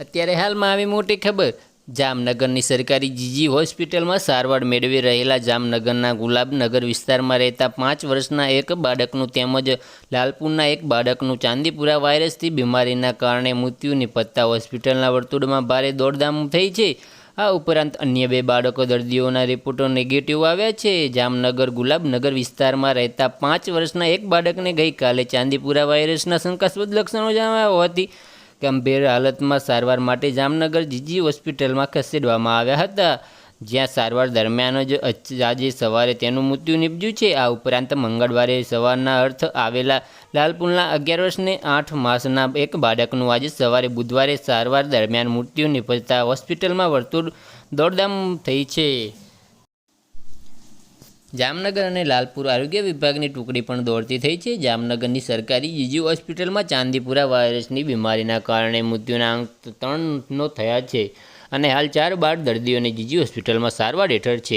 અત્યારે હાલમાં આવી મોટી ખબર. જામનગરની સરકારી જીજી હોસ્પિટલમાં સારવાર મેળવી રહેલા જામનગરના ગુલાબનગર વિસ્તારમાં રહેતા પાંચ વર્ષના એક બાળકનું તેમજ લાલપુરના એક બાળકનું ચાંદીપુરા વાયરસથી બીમારીના કારણે મૃત્યુ નિપજતા હોસ્પિટલના વર્તુળમાં ભારે દોડધામ થઈ છે. આ ઉપરાંત અન્ય બે બાળકો દર્દીઓના રિપોર્ટો નેગેટિવ આવ્યા છે. જામનગર ગુલાબનગર વિસ્તારમાં રહેતા પાંચ વર્ષના એક બાળકને ગઈકાલે ચાંદીપુરા વાયરસના શંકાસ્પદ લક્ષણો જણાવ્યા હોવાથી ગંભીર હાલતમાં સારવાર માટે જામનગર જીજી હોસ્પિટલમાં ખસેડવામાં આવ્યા હતા. જ્યાં સારવાર દરમિયાન જ આજે સવારે તેનું મૃત્યુ નીપજ્યું છે. આ ઉપરાંત મંગળવારે સવારના અર્થ આવેલા લાલપુરના અગિયાર વર્ષને આઠ માસના એક બાળકનું આજે સવારે બુધવારે સારવાર દરમિયાન મૃત્યુ નીપજતા હોસ્પિટલમાં વર્તુળ દોડધામ થઈ છે. જામનગર અને લાલપુર આરોગ્ય વિભાગની ટુકડી પણ દોડતી થઈ છે. જામનગરની સરકારી જીજી હોસ્પિટલમાં ચાંદીપુરા વાયરસની બીમારીના કારણે મૃત્યુના અંક ત્રણનો થયા છે અને હાલ ચાર બાર દર્દીઓને જીજી હોસ્પિટલમાં સારવાર હેઠળ છે.